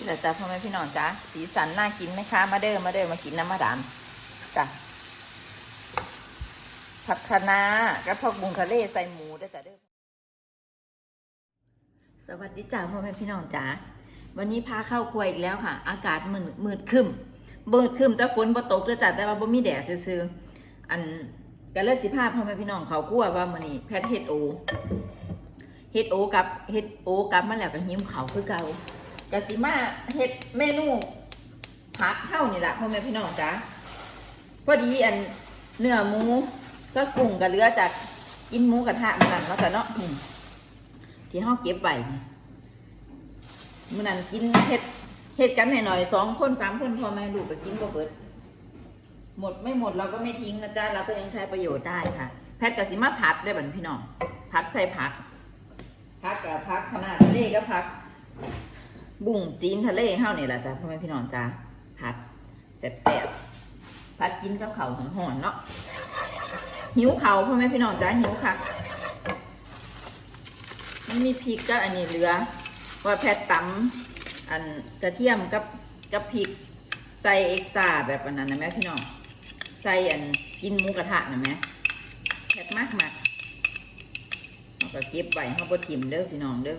นี่แหละจ้ะพ่อแม่พี่น้องจ้ะสีสันน่ากินไหมคะ มาเด้อมาเด้อมากินน้ำมะดามจ้ะผักคะน้ากับผักบุงทะเลใส่หมูเด้จ้ะเด้อสวัสดีจ้าพ่อแม่พี่น้องจ้าวันนี้พาเข้าครัวอีกแล้วค่ะ อากาศมืดมืดคึมมืดคึมแต่ฝนบ่ตกเด้อจ้ะแต่ว่าบ่มีแดดซื่ออันก็เลยสิพาพ่อแม่พี่น้องเขาครัวว่ามื้อนี้แพทเฮ็ดโอเฮ็ดโอกับเฮ็ดโอกับมาแล้วก็หิวเขาคือเก่า กสิมาเฮ็ดเมนูผักเท่านี่แหละพ่อแม่พี่น้องจ้าพอดีอันเนื้อหมูก็กุ้งกับเลือจากกินหมูกระทะมันนั่นเนาะจ้ะเนาะที่ห้องเก็บไว้มันนั่นกินเฮ็ดเฮ็ดกันหน่อยๆสองคนสามคนพอแม่ลูกก็กินก็เบิด หมดไม่หมดเราก็ไม่ทิ้งนะจ๊ะเราก็ยังใช้ประโยชน์ได้ค่ะ แพทย์กสิมาผัดได้บันพี่น้องผัดใส่ผักผักกับผักขนาดทะเลก็ผัก บุ้งจีนทะเลเฮานี่แหละจ้ะพ่อแม่พี่น้องจ้าผัดแซ่บๆผัดกินกับข้าหอมๆเนาะหิวเขาพ่อแม่พี่น้องจ้าหิวค่ะมันมีพริกก็อันนี้เหลือ ว่าแพทย์ตำอันกระเทียมกับกับพริกใส่เอ็กซ์ตาแบบอันนั้นนะแม่พี่น้องใส่อันกินหมูกระทะนะแม่แพทย์มากมากเราก็เก็บไว้เขาบดทิมเด้อพี่น้องเด้อ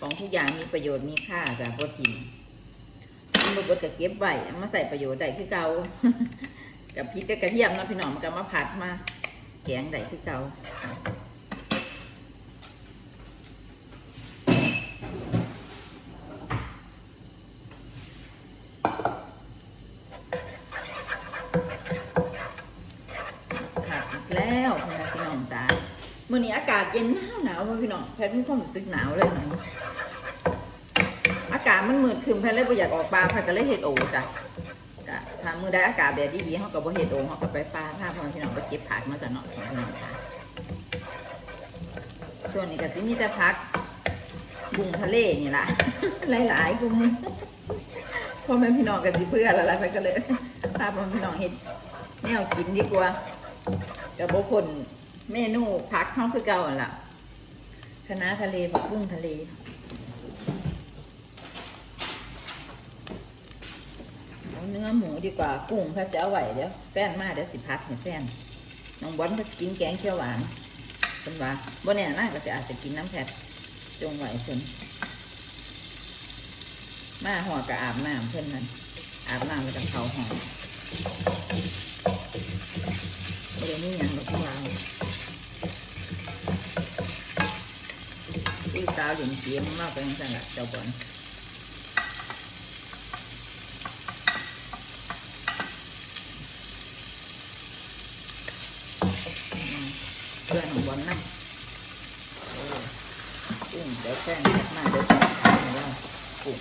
ของทุกอย่างมีประโยชน์มีค่าจากโปรตีนมันบดกับเก็บไว้มาใส่ประโยชน์ได้คือเกากับพริกกับกระเทียมเนาะพี่น้องมันก็มาผัดมาแกงได้คือเกาแล้วพี่น้องจ้ามื่อนี้อากาศเย็นหนาวหนาวพี่น้องแพทย์มีความรู้สึกหนาวเลยนะาศมันมืดครึมแพทย์เลยบ่อยากออกปลาแพทย์ก็เลยเฮ็ดโอจ้ะก็ถ้ามือได้อากาศแดดดีๆเฮาก็บ่เฮ็ดโอเฮาก็ไปปลาถ้าพ่อพี่น้องไปเก็บผักมาจะเนาะพี่น้องค่ะส่วนนี้ก็สิมีแต่ผักบุ้งทะเลนี่ล่ะหลายๆกุมพ่อแม่พี่น้องก็สิเบื่อแล้วล่ะไปก็เลยพาพ่อแม่พี่น้องเฮ็ดแนวกินดีกว่าก็บ่พ้นเมนูพักห้องคือเก่าหั่นล่ะคณะทะเลผักบุ้งทะเล เอาเนื้อหมูดีกว่ากุ้งถ้าจะเอาไหวเดี๋ยวแฟนมาเดี๋ยวสิพัดให้แฟนน้องบอลถ้ากินแกงเขียวหวานเป็นว่าบ่เนี่ยน่าก็จะอาจจะกินน้ำแพทจงไหวเพิ่นมาหัวกับอาบน้ำเพิ่นนั่นอาบน้ำแล้วกับเขาห่อมบ่ได้นี่ยังหรอกพวกเราพี่สาวหลินเกียมมากไปยังสั่งละเจ้าบอลเพื่อนของบอลนั่งอ้กุ้งเดี๋ยวแป้งจัดมาเดี๋ยวจะทำว่ากุ้ง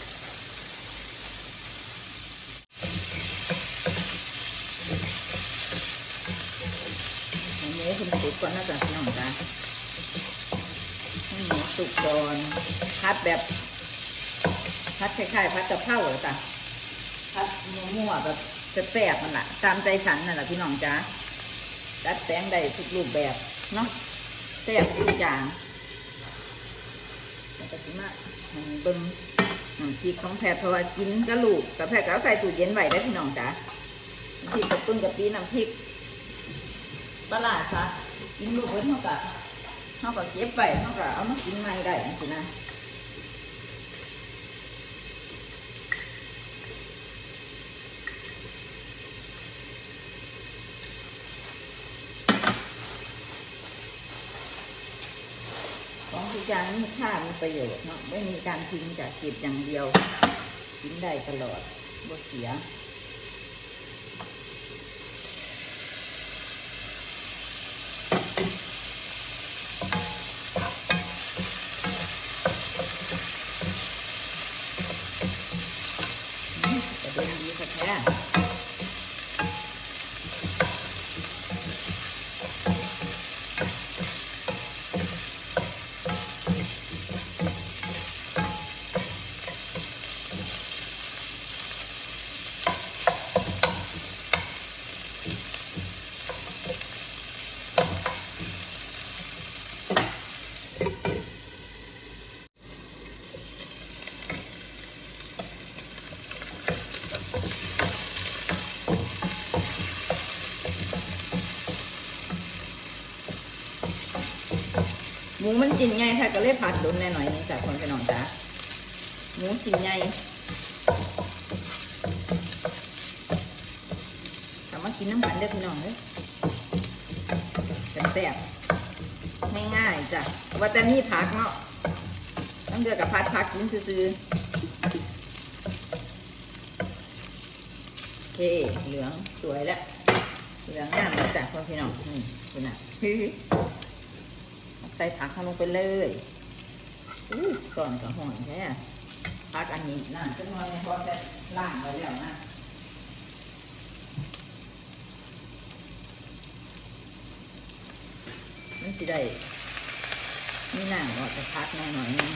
อันนี้คุณสุกก่อนนะจ๊ะพี่น้องจ้าให้หมูสุกก่อนพัดแบบพัดคล้ายๆพัดกะเพราเลยจ้ะพัดมั่วๆแบบแซ่บๆมันละตามใจฉันนั่นแหละพี่น้องจ้าดัดแปลงได้ทุกรูปแบบ เนาะแซ่บทุกอย่างแต่สิมาหั่นเบิ้งน้ำพริกของแพทย์เพราะว่ากินกระลูกแต่แพทย์ก็ใส่ตู้เย็นไว้ได้พี่น้องจ้ะน้ำพริกกับปึ้งกับปีน้ำพริกปลาร้าซะกินลูกเบิ้งเท่ากับเขาก็เก็บไปเขากับเอามากินใหม่ได้สินะของทุกอย่างมี ค่ามีประโยชน์เนาะไม่มีการทิ้งจากเก็บอย่างเดียวกินได้ตลอดบ่เสีย ชิ้นใหญ่ค่ะก็เลยผัดโดนแน่หน่อยนึงจ้ะคนพี่น้องจ้าหมูชิ้นใหญ่ทำมากินน้ำกันเด้พี่น้องเด้อแซ่บง่ายๆจ้ะว่าแต่มีผักเนาะต้องเดือกับผัดผักกินซื่อๆโอเคเหลืองสวยแล้วเหลืองงามแล้วจ้ะคนพี่น้องนี่คุณน่ะ ใส่ผักเข้าลงไปเลยอู้ก่อนกับห่อนแค่ผักอันนี้น่าจะน้อยเพราะจะล่างไว้แล้วนะมันสิได้มีหนังก็จะพักหน่อยหน่อยนึง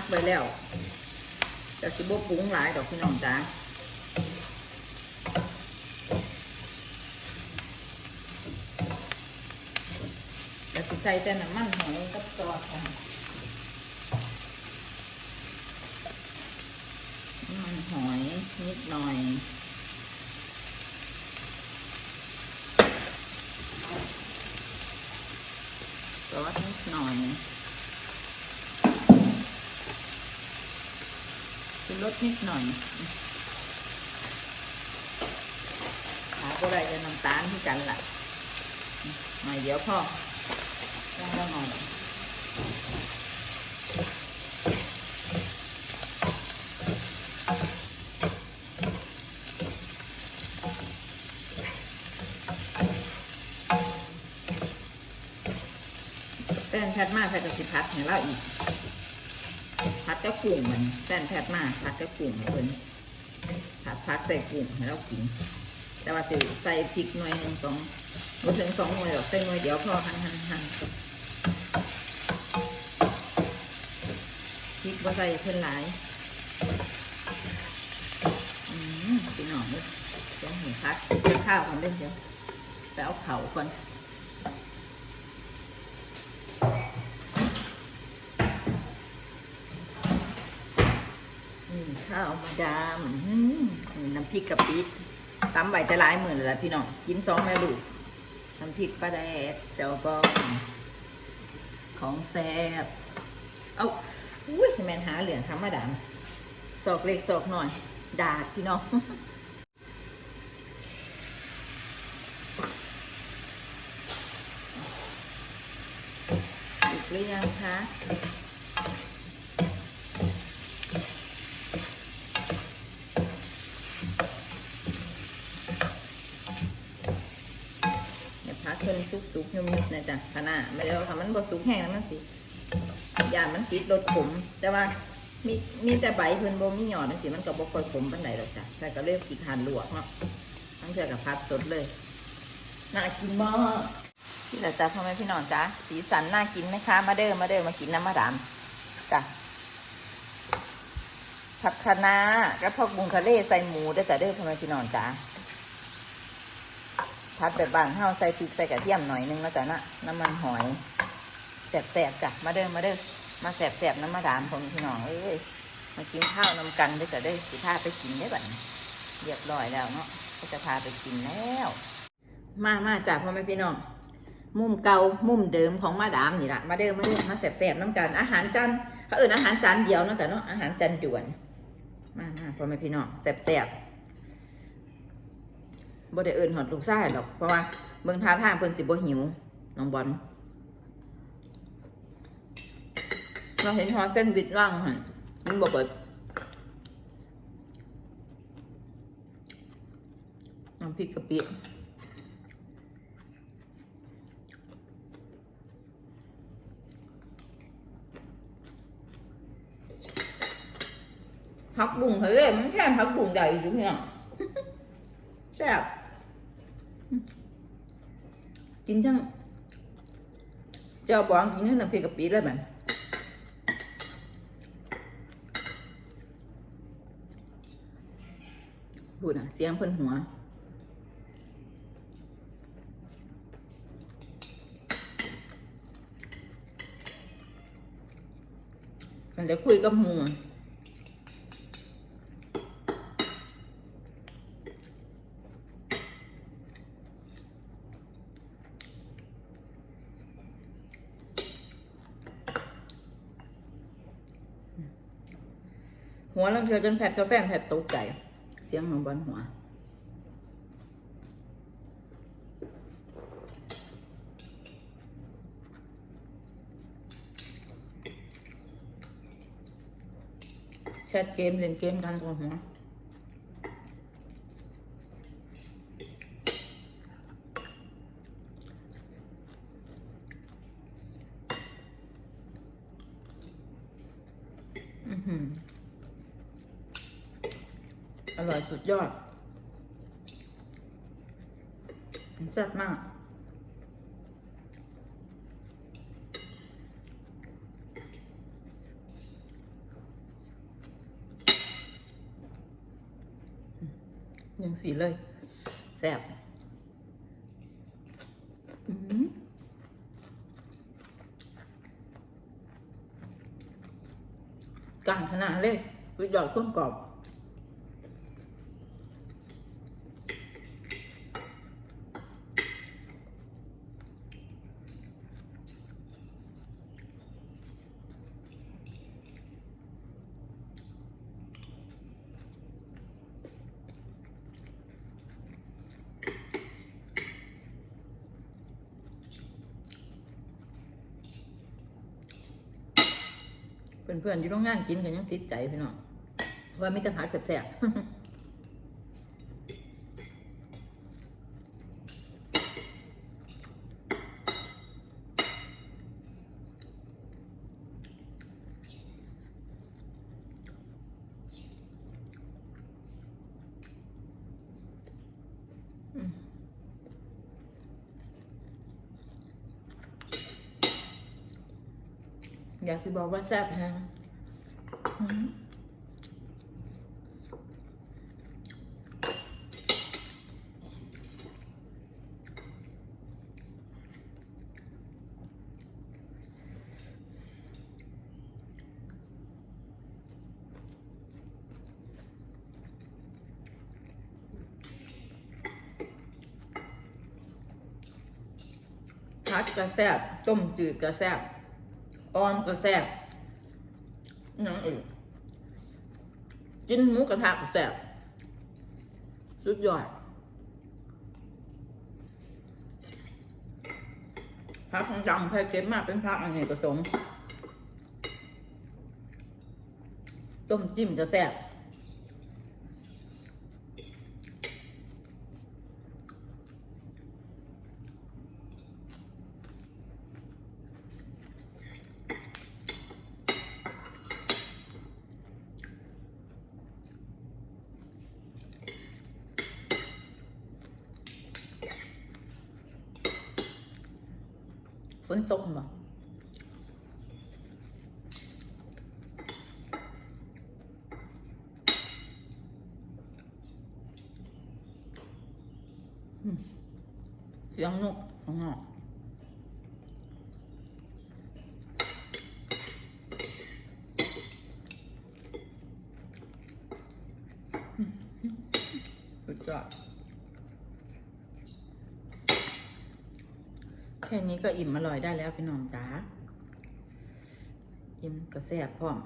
กไว้แล้วแต่สิบปรุงหลายดอกพี่น้องจ้าแต่สิใส่แต่น้ำมันหอยกับซอสค่ะน้ำมันหอยนิดหน่อยซอสนิดหน่อย คือรสนิดหน่อยหาก็ได้จะน้ำตาลที่กันละ่ะหน่อยเดี๋ยวพ่อต้องละหน่อยแป้นแพทมากแพทจะสิพัดให้เราอีก พัดก็กุ้งมันแป้นแพทมากพัดก็กุ้งเพิ่นผัดพัดใส่กุ้งให้เรากิน แต่ว่าสิใส่พริกหน่วยหนึ่งสองบ่ถึงสองหน่วยหรอกใส่หน่วยเดียวพอหั่นหั่นหั่นพริกว่าใส่เพิ่นหลายอืมพี่น้องเด้อเดี๋ยวเห็นพักข้าวกันเด้เดี๋ยวไปเอาเข่าก่อน อืม ข้าน้ำพริกกะปิตำใบจะหลายหมื่นเลยละพี่น้องกินสองแม่ลูกน้ำพริกปลาแดกเจ้าบองของแซ่บเอาอุ้ยแมนหาเหลืองทำมาดามศอกเล็กศอกหน่อย ดาดพี่น้องอีกหรือยังคะ เดี๋ยวพักเพิ่น สุกสุกๆยุ่มๆนะจ๊ะขนาดไม่ได้เอาทำมันบ่สุกแห้งแล้วมันสิยามันติดรสขม แต่ว่ามีมีแต่ใบเพิ่นบ่มีหยอดจังซี่มันก็บ่ค่อยขมปานใดหรอกจ้ะแต่ก็เลือกอีกหันลวกเนาะทั้งเทื่อกับพัดสดเลยน่ากินมากพี่หละจ้ะพ่อแม่พี่น้องจ้ะสีสันน่ากินไหมคะ มาเด้อมาเด้อมากินน้ำมะดามจ้ะผักคะน้ากระเพาะบุงทะเลใส่หมูเด้จ้ะเด้อพ่อแม่พี่น้องจ้ะ พัดแบบบางเฮาใส่พริกใส่กระเทียมหน่อยนึงแล้วจ้ะนะน้ำมันหอยแสบๆจ้ะมาเด้อมาเด้อมาแสบๆน้ำมาดามผมพี่น้องเอ้ยมากินข้าวนำกันเด้อจะเด้สิพาไปกินได้บัดเรียบร้อยแล้วเนาะก็จะพาไปกินแล้ว มามาจ้ะพ่อแม่พี่น้องมุมเก่ามุมเดิมของมาดามนี่ละมาเด้อมาเด้อมาแสบๆน้ำกัน อาหารจานเขาเอิ้นอาหารจานเดียวนาะจ้ะเนาะอาหารจานด่วน มามาพ่อแม่พี่น้องแสบๆ บ่ได้เอิ้นหอดลูกชายหรอก เพราะว่าเบิ่งท่าทางเพิ่นสิบ่หิวน้องบอลเราเห็นฮอเส้นวิดว่างหั่นมันบ่เบิดน้ำพริกกะปิผักบุ้งเฮ้ยมันแค่ผักบุ้งใหญ่อยู่พี่น้องแซ่บ กินทั้งเจ้าบองกินทั้งน้ำพริกกะปิเลยแบบดูนะเสียงเพิ่นหัวมันจะคุยกับหมู หัวลังเทือจนแผดกาแฟแผดตกใจ เสียงของบอลหัว แชทเกมเล่นเกมกันของหัวอื้อหืออร่อย สุดยอดแซ่บมาก ยังสีเลย แซ่บกลางขนาดเลยวิดยอดข้นกรอบ เพื่อนๆอยู่โรงงานกินกันยังติดใจพี่น้องว่ามิตระทะแสบๆอืม อยากสิบอกว่าแซ่บฮะผัดกระแซบต้มจืดกระแซบ ออมก็แซ่บหยังอีกกินหมูกระทะก็แซ่บสุดยอดพักของจำแพ็กเก็ตมากเป็นพักอันนี้ผสมต้มจิ้มจะแซ่บ ฝนตกบ่อืมเสียงนกข้างนอกอืมสุดยอด ค่นี้ก็อิ่มอร่อยได้แล้วพี่น้องจ๋าอิ่มกระแซบพร้อม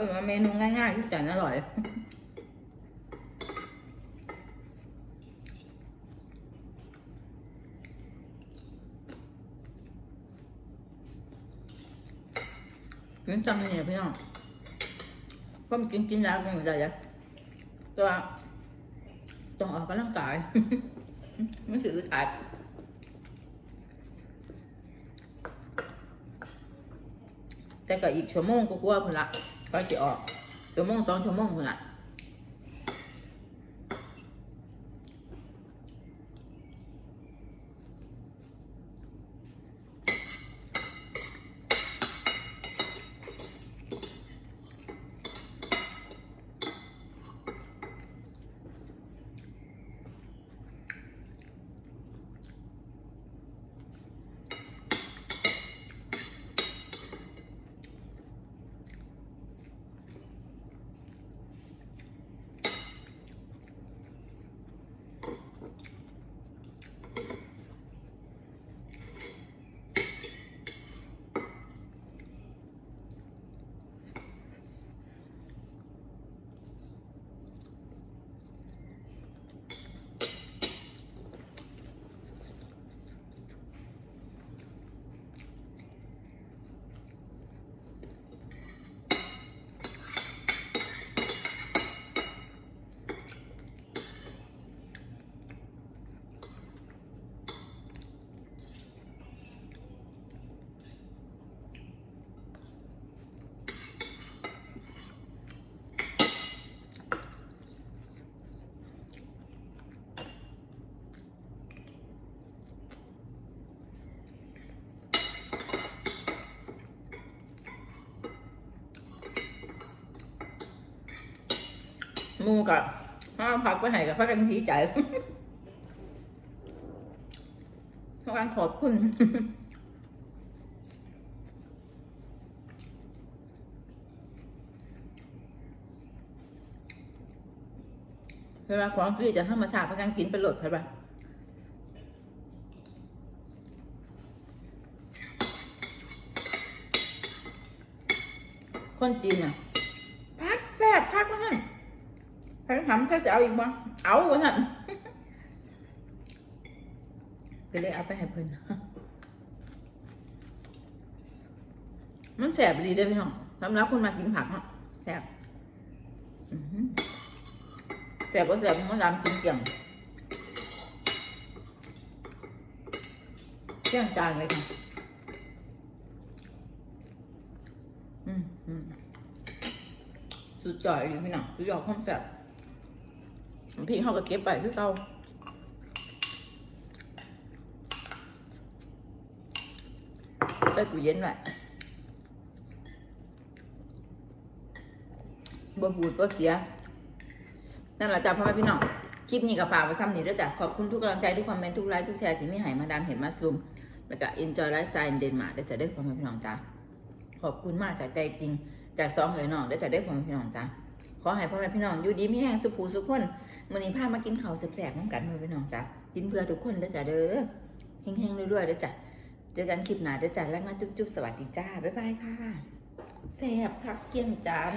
เออเมนูง่ายๆที่แสนอร่อย กินซ้ำเนี่ยพี่น้องก็มันกินกินแล้วกันไม่ได้เลยแต่ว่าต้องออกกำลังกายมันสื่ออึดอัดแต่ก็อีกชั่วโมงก็กลัวาๆพุ่นละ ก็จะออกชั่วโมูกับห้ามพักไปไหนกับพักกันทีใจเพราะการขอบคุณเวลาของฟรีจะธรรมชาติพักกันกินเป็นหลดใช่ปะคนจีนอะ พักแซ่บพักมัน พักทำถ้าจะเอาอีกบ้งเอาวะท่านก็เลยเอาไปให้เพิ่นมันแสบดีเด้พี่น้องสำหรับคนมากินผักเนาะแสบแสบก็แสบมันรำกินเกี่ยงเกี่ยงจานเลยค่ะอืมสุดจ่อยอยู่พี่น้องสุดยอดความแซ่บ พี่เขาก็เก็บไปคือเก่าได้กูเย็นแหละบ่บูดบ่เสีย นั่นแหละจ้ะพ่อแม่พี่น้อง คลิปนี้ก็ฝากไว้ซ้ำนี้ด้วยจ้ะ ขอบคุณทุกกำลังใจ ทุกคอมเมนต์ ทุกไลค์ ทุกแชร์ที่มีให้มาดามเห็นมาสุมแล้วก็ enjoy lifestyle in Denmark ได้จะได้พ่อแม่พี่น้องจ้ะ ขอบคุณมากจากใจจริง จากสองเอ๋ยน้องได้จะได้พ่อแม่พี่น้องจ้ะ ขอให้พ่อแม่พี่น้องอยู่ดีมีแห้งสุขภูสุขคนมื้อนี้พามากินข้าวแซ่บๆน้ำกันพ่อพี่น้องจ้ะกินเพื่อทุกคนเด้อจ้ะเด้อเฮงๆรวยๆเด้อจ้ะเจอกันคลิปหน้าเด้อจ้ะแล้วนะจุ๊บๆสวัสดีจ้าบ๊ายบายค่ะแซ่บคักเกี่ยงจาน